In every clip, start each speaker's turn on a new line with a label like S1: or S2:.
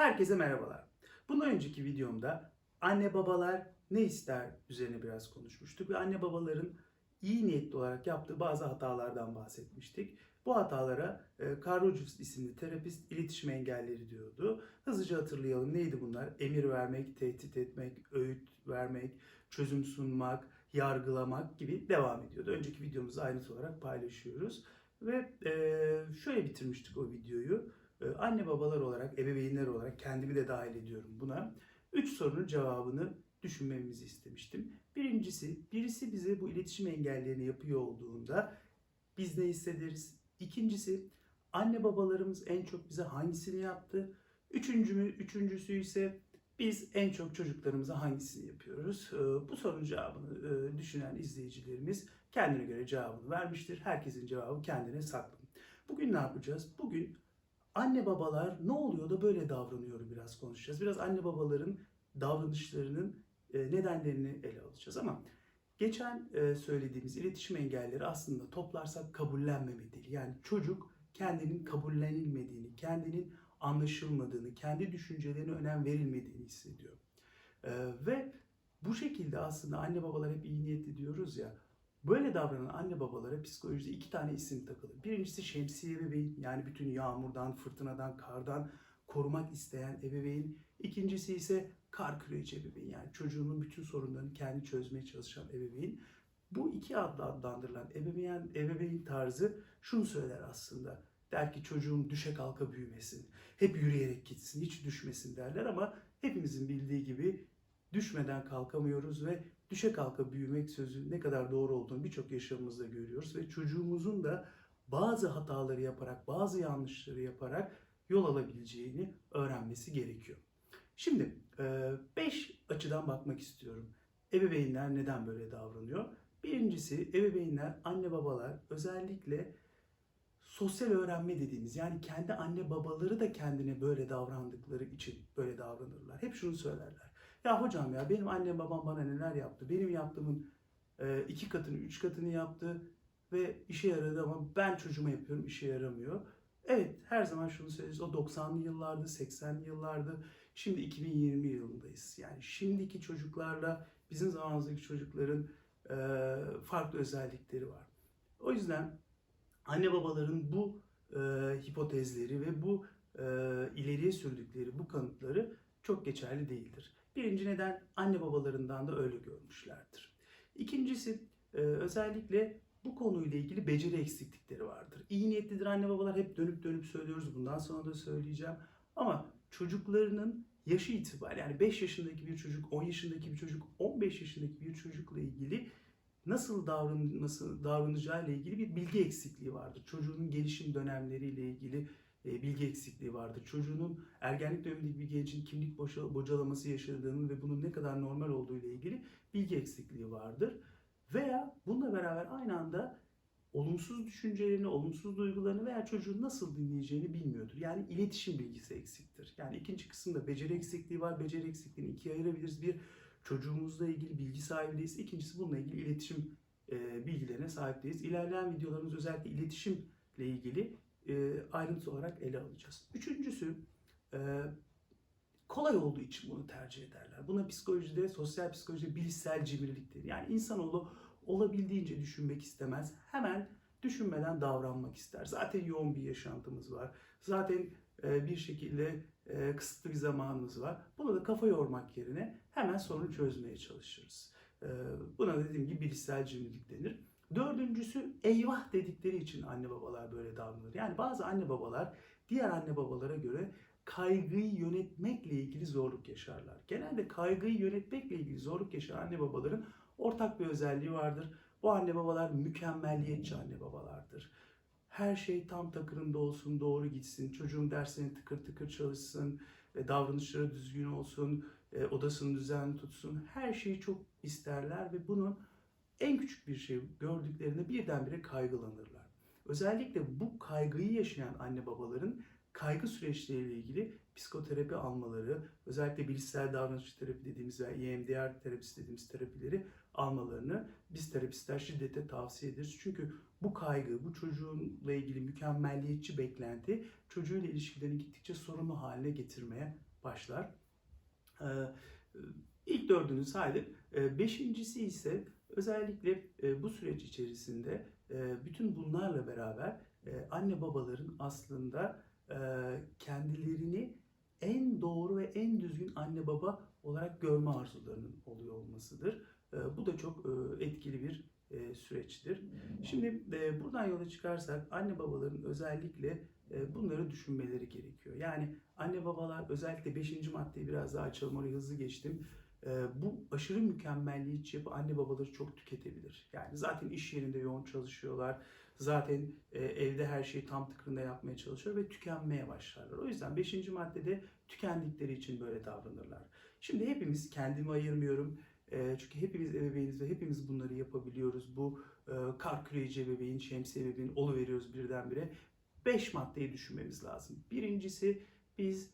S1: Herkese merhabalar. Bundan önceki videomda anne babalar ne ister üzerine biraz konuşmuştuk ve anne babaların iyi niyetli olarak yaptığı bazı hatalardan bahsetmiştik. Bu hatalara e, Carl Rogers isimli terapist iletişim engelleri diyordu. Hızlıca hatırlayalım neydi bunlar? Emir vermek, tehdit etmek, öğüt vermek, çözüm sunmak, yargılamak gibi devam ediyordu. Önceki videomuzu ayrıntı olarak paylaşıyoruz. Ve e, şöyle bitirmiştik o videoyu. E, anne babalar olarak, ebeveynler olarak kendimi de dahil ediyorum buna. Üç sorunun cevabını düşünmemizi istemiştim. Birincisi, birisi bize bu iletişim engellerini yapıyor olduğunda biz ne hissederiz? İkincisi, anne babalarımız en çok bize hangisini yaptı? Üçüncü mü, üçüncüsü ise biz en çok çocuklarımıza hangisini yapıyoruz? Ee, Bu sorunun cevabını e, düşünen izleyicilerimiz kendine göre cevabını vermiştir. Herkesin cevabı kendine saklı. Bugün ne yapacağız? Bugün anne babalar ne oluyor da böyle davranıyor biraz konuşacağız. Biraz anne babaların davranışlarının e, nedenlerini ele alacağız ama geçen e, söylediğimiz iletişim engelleri aslında toplarsak kabullenmeme dili. Yani çocuk kendinin kabullenilmediğini, kendinin anlaşılmadığını, kendi düşüncelerine önem verilmediğini hissediyor. E, ve bu şekilde aslında anne babalar hep iyi niyetli diyoruz ya. Böyle davranan anne babalara psikolojide iki tane isim takılır. Birincisi şemsiye ebeveyn yani bütün yağmurdan, fırtınadan, kardan korumak isteyen ebeveyn. İkincisi ise kar küreci ebeveyn yani çocuğunun bütün sorunlarını kendi çözmeye çalışan ebeveyn. Bu iki adla adlandırılan ebeveyn, ebeveyn tarzı şunu söyler aslında. Der ki çocuğum düşe kalka büyümesin, hep yürüyerek gitsin, hiç düşmesin derler ama hepimizin bildiği gibi düşmeden kalkamıyoruz ve düşe kalka büyümek sözü ne kadar doğru olduğunu birçok yaşamımızda görüyoruz ve çocuğumuzun da bazı hataları yaparak, bazı yanlışları yaparak yol alabileceğini öğrenmesi gerekiyor. Şimdi 5 açıdan bakmak istiyorum. Ebeveynler neden böyle davranıyor? Birincisi ebeveynler, anne babalar özellikle sosyal öğrenme dediğimiz yani kendi anne babaları da kendine böyle davrandıkları için böyle davranırlar. Hep şunu söylerler. Ya hocam ya benim annem babam bana neler yaptı? Benim yaptığımın e, iki katını, üç katını yaptı ve işe yaradı ama ben çocuğuma yapıyorum işe yaramıyor. Evet her zaman şunu söyleriz. O 90'lı yıllardı, 80'li yıllardı. Şimdi 2020 yılındayız. Yani şimdiki çocuklarla bizim zamanımızdaki çocukların e, farklı özellikleri var. O yüzden anne babaların bu e, hipotezleri ve bu e, ileriye sürdükleri bu kanıtları çok geçerli değildir. Birinci neden anne babalarından da öyle görmüşlerdir. İkincisi e, özellikle bu konuyla ilgili beceri eksiklikleri vardır. İyi niyetlidir anne babalar hep dönüp dönüp söylüyoruz. Bundan sonra da söyleyeceğim. Ama çocuklarının yaşı itibariyle yani 5 yaşındaki bir çocuk, 10 yaşındaki bir çocuk, 15 yaşındaki bir çocukla ilgili nasıl davranması, davranacağı ile ilgili bir bilgi eksikliği vardır. Çocuğunun gelişim dönemleriyle ilgili bilgi eksikliği vardır. Çocuğunun ergenlik dönemindeki bir gencin kimlik bocalaması yaşadığının ve bunun ne kadar normal olduğu ile ilgili bilgi eksikliği vardır. Veya bununla beraber aynı anda olumsuz düşüncelerini, olumsuz duygularını veya çocuğun nasıl dinleyeceğini bilmiyordur. Yani iletişim bilgisi eksiktir. Yani ikinci kısımda beceri eksikliği var. Beceri eksikliğini ikiye ayırabiliriz. Bir çocuğumuzla ilgili bilgi sahibi değiliz. İkincisi bununla ilgili iletişim e, bilgilerine sahip değiliz. İlerleyen videolarımız özellikle iletişimle ilgili e, ayrıntı olarak ele alacağız. Üçüncüsü e, kolay olduğu için bunu tercih ederler. Buna psikolojide, sosyal psikolojide bilişsel cimriliktir. Yani insanoğlu olabildiğince düşünmek istemez. Hemen düşünmeden davranmak ister. Zaten yoğun bir yaşantımız var. Zaten e, bir şekilde e, kısıtlı bir zamanımız var. Buna da kafa yormak yerine hemen sorunu çözmeye çalışırız. Buna dediğim gibi bilişsel cimrilik denir. Dördüncüsü eyvah dedikleri için anne babalar böyle davranır. Yani bazı anne babalar diğer anne babalara göre kaygıyı yönetmekle ilgili zorluk yaşarlar. Genelde kaygıyı yönetmekle ilgili zorluk yaşayan anne babaların ortak bir özelliği vardır. Bu anne babalar mükemmelliyetçi anne babalardır. Her şey tam takırında olsun, doğru gitsin, çocuğum dersine tıkır tıkır çalışsın, e, davranışları düzgün olsun, e, odasını düzenli tutsun. Her şeyi çok isterler ve bunun en küçük bir şey gördüklerinde birdenbire kaygılanırlar. Özellikle bu kaygıyı yaşayan anne babaların kaygı süreçleriyle ilgili psikoterapi almaları, özellikle bilişsel davranış terapi dediğimiz veya EMDR terapisi dediğimiz terapileri almalarını biz terapistler şiddete tavsiye ederiz. Çünkü bu kaygı, bu çocuğunla ilgili mükemmelliyetçi beklenti çocuğuyla ilişkilerini gittikçe sorunlu haline getirmeye başlar. Ee, ilk dördünü saydık. Ee, beşincisi ise özellikle e, bu süreç içerisinde e, bütün bunlarla beraber e, anne babaların aslında kendilerini en doğru ve en düzgün anne baba olarak görme arzularının oluyor olmasıdır. Bu da çok etkili bir süreçtir. Şimdi buradan yola çıkarsak anne babaların özellikle bunları düşünmeleri gerekiyor. Yani anne babalar özellikle 5. maddeyi biraz daha açalım oraya hızlı geçtim. E, bu aşırı mükemmelliyetçi yapı anne babaları çok tüketebilir. Yani zaten iş yerinde yoğun çalışıyorlar. Zaten e, evde her şeyi tam tıkırında yapmaya çalışıyor ve tükenmeye başlarlar. O yüzden 5. maddede tükendikleri için böyle davranırlar. Şimdi hepimiz kendimi ayırmıyorum. E, çünkü hepimiz ebeveyniz ve hepimiz bunları yapabiliyoruz. Bu e, kar küreği ebeveyn, şemsiye ebeveyn oluveriyoruz birdenbire. 5 maddeyi düşünmemiz lazım. Birincisi biz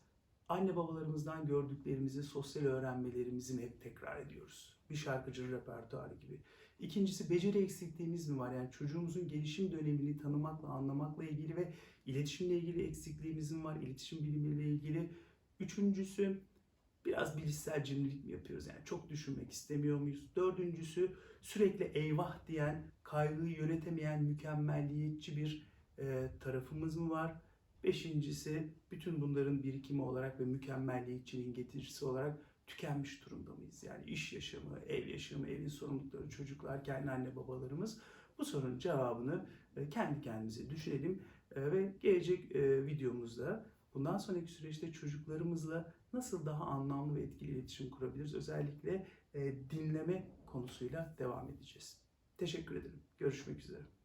S1: anne babalarımızdan gördüklerimizi sosyal öğrenmelerimizi mi hep tekrar ediyoruz? Bir şarkıcının repertuarı gibi. İkincisi beceri eksikliğimiz mi var? Yani çocuğumuzun gelişim dönemini tanımakla, anlamakla ilgili ve iletişimle ilgili eksikliğimiz mi var? İletişim bilimiyle ilgili. Üçüncüsü biraz bilişsel cimrilik mi yapıyoruz? Yani çok düşünmek istemiyor muyuz? Dördüncüsü sürekli eyvah diyen, kaygıyı yönetemeyen, mükemmelliyetçi bir e, tarafımız mı var? Beşincisi bütün bunların birikimi olarak ve mükemmelliyetçinin getiricisi olarak tükenmiş durumda mıyız? Yani iş yaşamı, ev yaşamı, evin sorumlulukları, çocuklar, kendi anne babalarımız bu sorunun cevabını e, kendi kendimize düşünelim E, ve gelecek e, videomuzda bundan sonraki süreçte çocuklarımızla nasıl daha anlamlı ve etkili iletişim kurabiliriz? Özellikle dinleme konusuyla devam edeceğiz. Teşekkür ederim. Görüşmek üzere.